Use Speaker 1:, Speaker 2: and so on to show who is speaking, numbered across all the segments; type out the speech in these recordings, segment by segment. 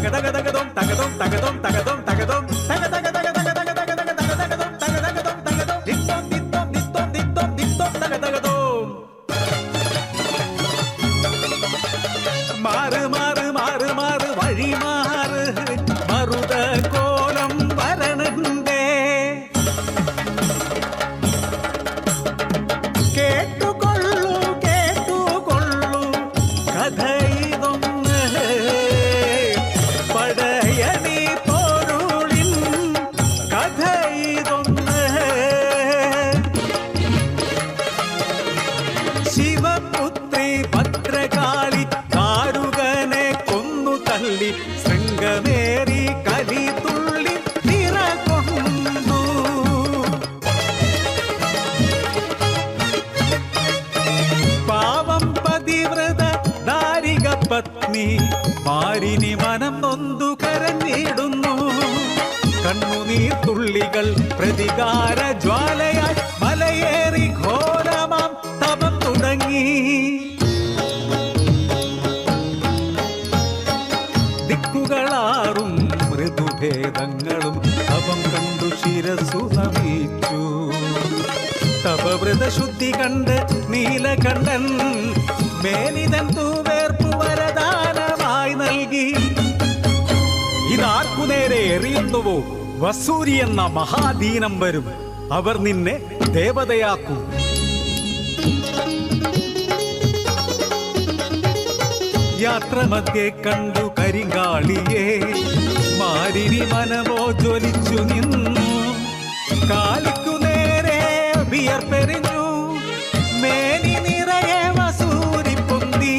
Speaker 1: tagadom, tagadom, tagadom, tagadom, tagadom, tagadom, tagadom, tagadom, തള്ളി ശൃംഗമേറി കലി തുള്ളി നിറകൊണ്ടു പാവം പതിവ്രത ദാരിക പത്നി മാരിനി മനം നൊന്തു കരഞ്ഞിടുന്നു. കണ്ണുനീർ തുള്ളികൾ പ്രതികാര ജ്വാലയായി മലയേറി ഘോരമാം തപം തുടങ്ങി. മൃദുഭേദങ്ങളും തപം കണ്ടു ശിരസു നമിച്ചു. തപവ്രത കണ്ട് നീലകണ്ഠൻ മേലിതൻ തൂവേർപ്പു വരദാനമായി നൽകി. ഇതാർക്കു നേരെ എറിയുന്നുവോ? വസൂരി എന്ന മഹാദീനം വരും. അവർ നിന്നെ ദേവതയാക്കും. യാത്ര മധ്യേ കണ്ടു കരിങ്കാളിയെ. മാരിനി മനമോ ജ്വലിച്ചു നിന്നു. കാലിക്കു നേരെ വിയർപ്പെറിഞ്ഞു മേനി നിറയെ വസൂരി പൊന്തി.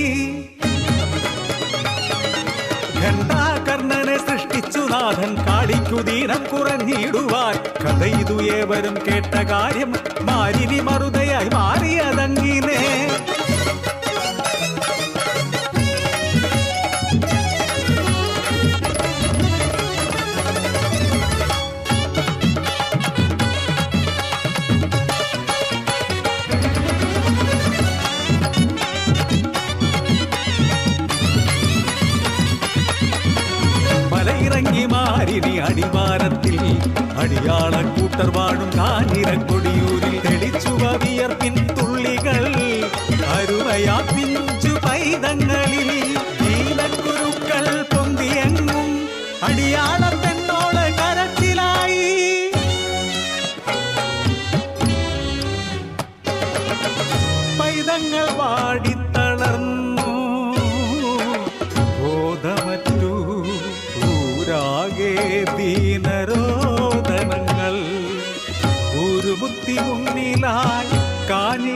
Speaker 1: ഘണ്ടാകർണനെ സൃഷ്ടിച്ചു നാഥൻ. കാടിക്കു ദീനം കുറഞ്ഞിടുവാൻ. കഥ ഇതു ഏവരും കേട്ട കാര്യം മാരിനി മറുതയായി മാറിയതങ്ങിനെ. கீழகிரி அடிவாரத்தில் அடியாள கூட்டர் வாழும் காணிர கொடியூரில் தெளிச்சுவ துள்ளிகள் அருமையா பிஞ்சு பைதங்கள்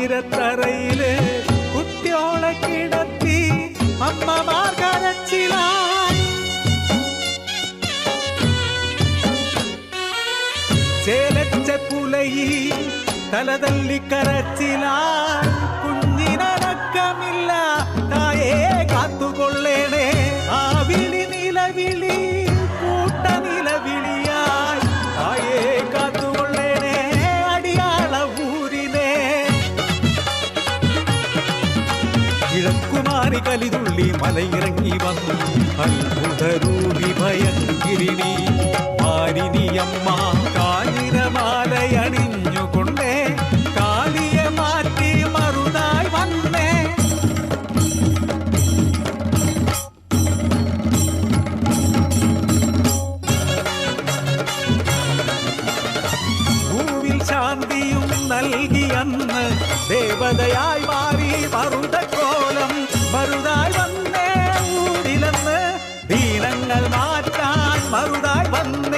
Speaker 1: കാഞ്ഞിരത്തറയിൽ കുട്ടിയോളെ കിടത്തി അമ്മമാർ കരച്ചിലായി ചേലച്ച പുലയി തലതല്ലി കരച്ചിലായി. കുഞ്ഞിനടക്കമില്ല காணி கலிதுள்ளி மலை இறங்கி வந்து அற்புத ரூபி பயங்கிரிணி மாரினி அம்மா காயிர மாலை அணிஞ்சு கொண்டே காளிய மாற்றி மறுநாள் வந்தே ഭൂവിൽ ശാന്തിയും നൽകി അന്ന് ദേവതയായി മാറി മറുത കോലം. மருதாய் வந்த ஊரிலந்த தீனங்கள் மாற்றான். மருதாய் வந்த